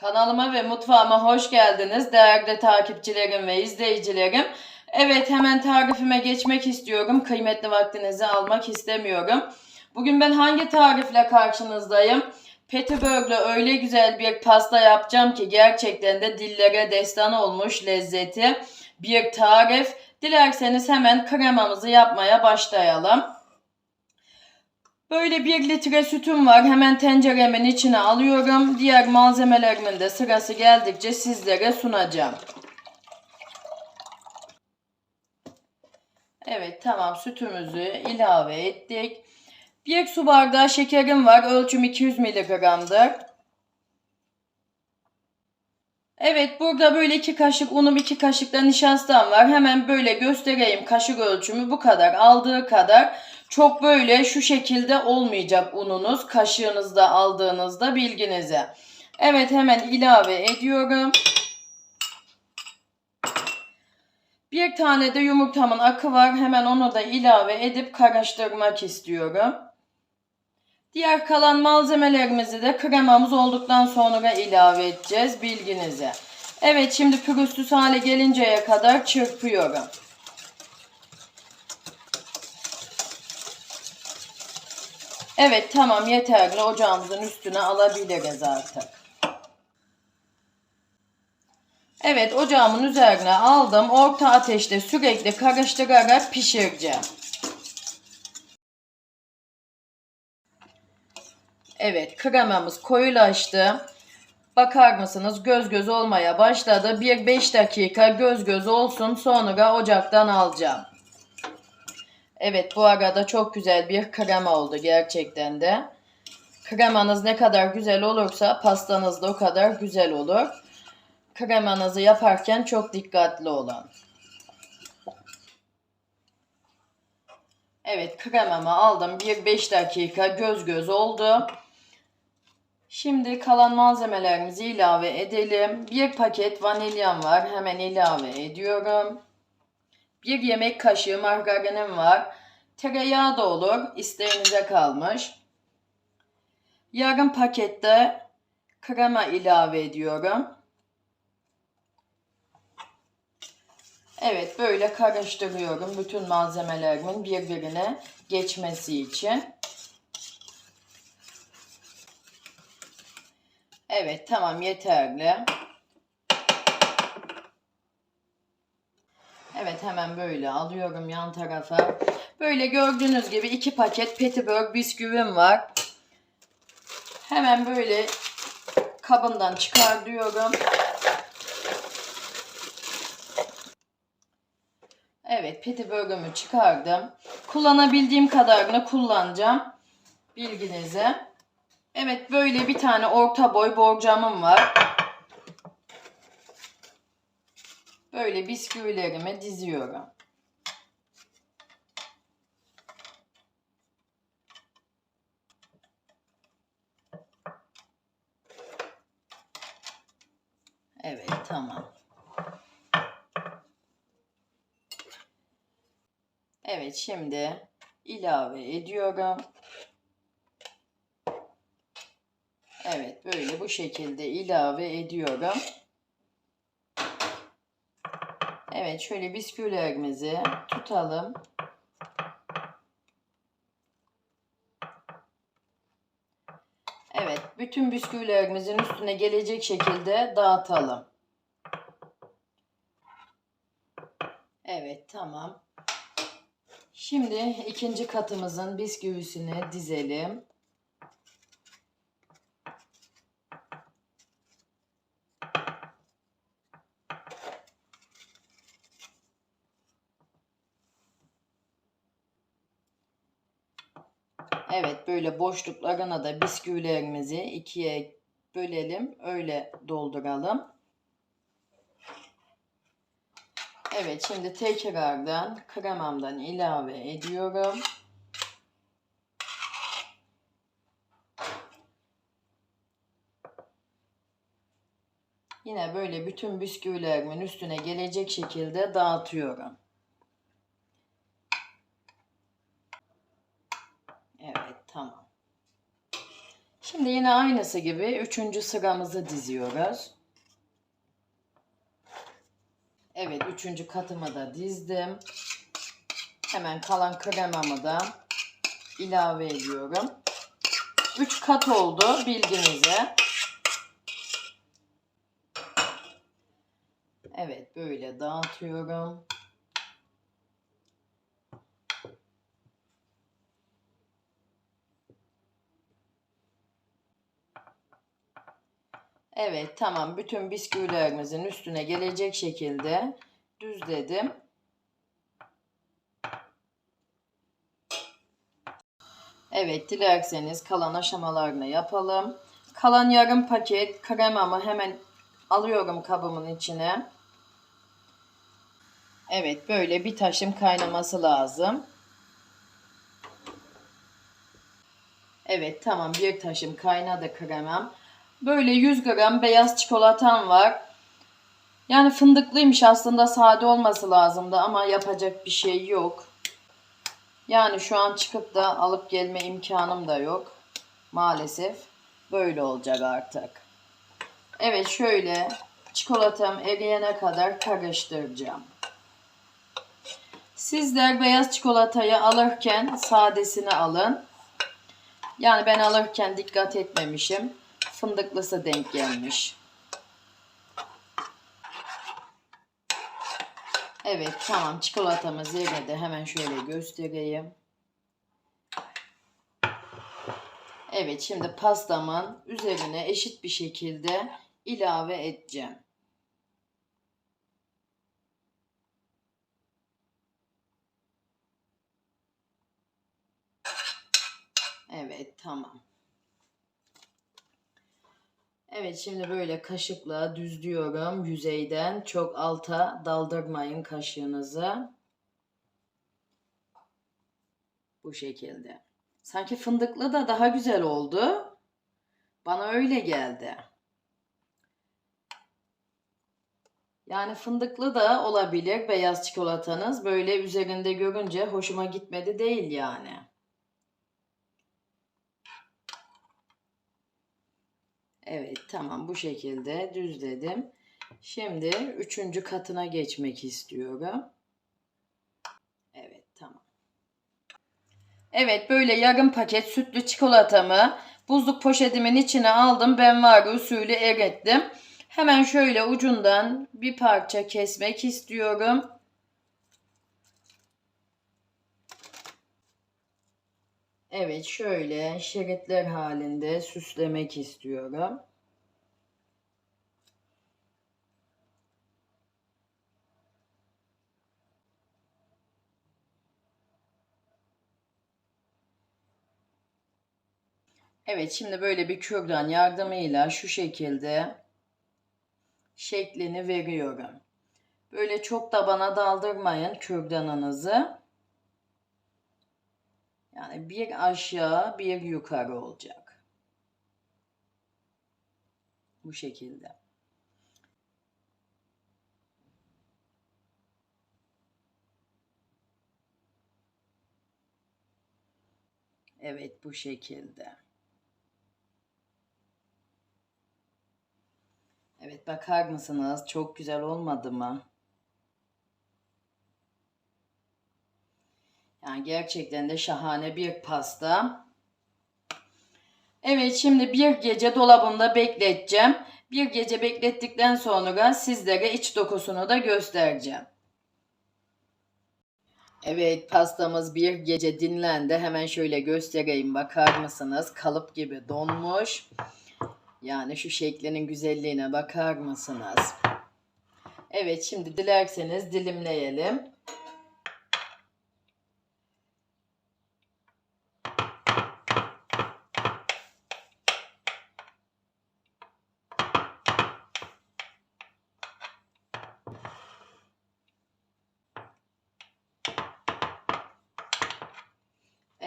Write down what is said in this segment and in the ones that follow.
Kanalıma ve mutfağıma hoş geldiniz değerli takipçilerim ve izleyicilerim. Evet hemen tarifime geçmek istiyorum. Kıymetli vaktinizi almak istemiyorum. Bugün ben hangi tarifle karşınızdayım? Petibörg'le öyle güzel bir pasta yapacağım ki gerçekten de dillere destan olmuş lezzeti bir tarif. Dilerseniz hemen kremamızı yapmaya başlayalım. Böyle bir litre sütüm var. Hemen tenceremin içine alıyorum. Diğer malzemelerimin de sırası geldikçe sizlere sunacağım. Evet tamam sütümüzü ilave ettik. Bir su bardağı şekerim var. Ölçüm 200 miligramdır. Evet burada böyle iki kaşık unum iki kaşık da nişastam var. Hemen böyle göstereyim kaşık ölçümü bu kadar aldığı kadar. Çok böyle şu şekilde olmayacak ununuz kaşığınızda aldığınızda bilginize. Evet hemen ilave ediyorum. Bir tane de yumurtamın akı var. Hemen onu da ilave edip karıştırmak istiyorum. Diğer kalan malzemelerimizi de kremamız olduktan sonra ilave edeceğiz bilginize. Evet şimdi pürüzsüz hale gelinceye kadar çırpıyorum. Evet tamam yeterli ocağımızın üstüne alabiliriz artık. Evet ocağımın üzerine aldım. Orta ateşte sürekli karıştırarak pişireceğim. Evet kremamız koyulaştı. Bakar mısınız göz göz olmaya başladı. Bir 5 dakika göz göz olsun sonra ocaktan alacağım. Evet bu arada çok güzel bir krema oldu gerçekten de. Kremanız ne kadar güzel olursa pastanız da o kadar güzel olur. Kremanızı yaparken çok dikkatli olun. Evet kremamı aldım. Bir 5 dakika göz göz oldu. Şimdi kalan malzemelerimizi ilave edelim. Bir paket vanilyam var. Hemen ilave ediyorum. Bir yemek kaşığı margarinim var. Tereyağı da olur. İsteğinize kalmış. Yarım pakette krema ilave ediyorum. Evet böyle karıştırıyorum bütün malzemelerimin birbirine geçmesi için. Evet tamam yeterli. Evet hemen böyle alıyorum yan tarafa. Böyle gördüğünüz gibi iki paket petibör bisküvim var. Hemen böyle kabından çıkar diyorum. Evet petibörgümü çıkardım. Kullanabildiğim kadarını kullanacağım. Bilginize. Evet böyle bir tane orta boy borcamım var. Böyle bisküvilerimi diziyorum. Evet tamam. Evet şimdi ilave ediyorum. Evet böyle bu şekilde ilave ediyorum. Evet şöyle bisküvilerimizi tutalım. Evet bütün bisküvilerimizin üstüne gelecek şekilde dağıtalım. Evet tamam. Şimdi ikinci katımızın bisküvisini dizelim. Evet böyle boşluklarına da bisküvilerimizi ikiye bölelim. Öyle dolduralım. Evet şimdi tekrardan kremamdan ilave ediyorum. Yine böyle bütün bisküvilerimin üstüne gelecek şekilde dağıtıyorum. Evet tamam. Şimdi yine aynısı gibi üçüncü sıramızı diziyoruz. Evet üçüncü katımı da dizdim. Hemen kalan kremamı da ilave ediyorum. 3 kat oldu bilginize. Evet böyle dağıtıyorum. Evet tamam bütün bisküvilerimizin üstüne gelecek şekilde düzledim. Evet dilerseniz kalan aşamalarını yapalım. Kalan yarım paket kremamı hemen alıyorum kabımın içine. Evet böyle bir taşım kaynaması lazım. Evet tamam bir taşım kaynadı kremam. Böyle 100 gram beyaz çikolatam var. Yani fındıklıymış aslında sade olması lazımdı ama yapacak bir şey yok. Yani şu an çıkıp da alıp gelme imkanım da yok. Maalesef böyle olacak artık. Evet şöyle çikolatam eriyene kadar karıştıracağım. Sizler beyaz çikolatayı alırken sadesini alın. Yani ben alırken dikkat etmemişim. Fındıklısı denk gelmiş. Evet tamam çikolatamız eridi. Hemen şöyle göstereyim. Evet şimdi pastamın üzerine eşit bir şekilde ilave edeceğim. Evet tamam. Evet şimdi böyle kaşıkla düzlüyorum yüzeyden. Çok alta daldırmayın kaşığınızı. Bu şekilde. Sanki fındıklı da daha güzel oldu. Bana öyle geldi. Yani fındıklı da olabilir beyaz çikolatanız. Böyle üzerinde görünce hoşuma gitmedi değil yani. Evet tamam bu şekilde düzledim. Şimdi üçüncü katına geçmek istiyorum. Evet tamam. Evet böyle yarım paket sütlü çikolatamı buzluk poşetimin içine aldım. Ben var usulü erittim. Hemen şöyle ucundan bir parça kesmek istiyorum. Evet şöyle şeritler halinde süslemek istiyorum. Evet şimdi böyle bir kürdan yardımıyla şu şekilde şeklini veriyorum. Böyle çok da bana daldırmayın kürdanınızı. Yani bir aşağı bir yukarı olacak. Bu şekilde. Evet bu şekilde. Evet bakar mısınız? Çok güzel olmadı mı? Yani gerçekten de şahane bir pasta. Evet şimdi bir gece dolabımda bekleteceğim. Bir gece beklettikten sonra sizlere iç dokusunu da göstereceğim. Evet pastamız bir gece dinlendi. Hemen şöyle göstereyim bakar mısınız? Kalıp gibi donmuş. Yani şu şeklinin güzelliğine bakar mısınız? Evet şimdi dilerseniz dilimleyelim.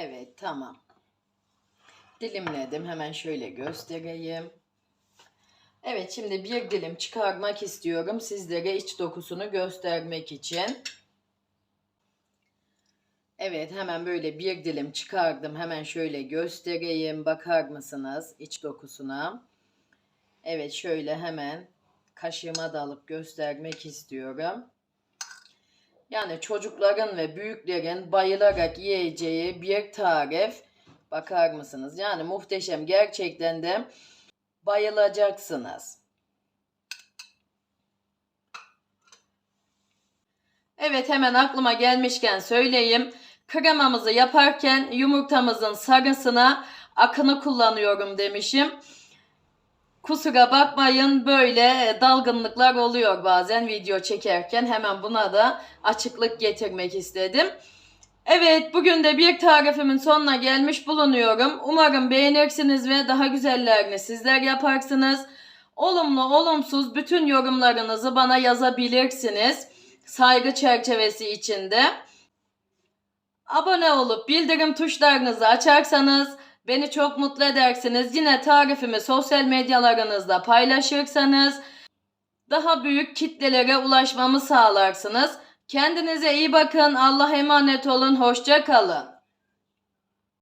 Evet tamam. Dilimledim. Hemen şöyle göstereyim. Evet şimdi bir dilim çıkarmak istiyorum sizlere iç dokusunu göstermek için. Evet hemen böyle bir dilim çıkardım. Hemen şöyle göstereyim. Bakar mısınız iç dokusuna? Evet şöyle hemen kaşığıma da alıp göstermek istiyorum. Yani çocukların ve büyüklerin bayılarak yiyeceği bir tarif. Bakar mısınız? Yani muhteşem. Gerçekten de bayılacaksınız. Evet hemen aklıma gelmişken söyleyeyim. Kremamızı yaparken yumurtamızın sarısına akını kullanıyorum demişim. Kusura bakmayın böyle dalgınlıklar oluyor bazen video çekerken hemen buna da açıklık getirmek istedim. Evet bugün de bir tarifimin sonuna gelmiş bulunuyorum. Umarım beğenirsiniz ve daha güzellerini sizler yaparsınız. Olumlu olumsuz bütün yorumlarınızı bana yazabilirsiniz. Saygı çerçevesi içinde. Abone olup bildirim tuşlarınızı açarsanız beni çok mutlu edersiniz. Yine tarifimi sosyal medyalarınızda paylaşırsanız daha büyük kitlelere ulaşmamı sağlarsınız. Kendinize iyi bakın. Allah'a emanet olun. Hoşça kalın.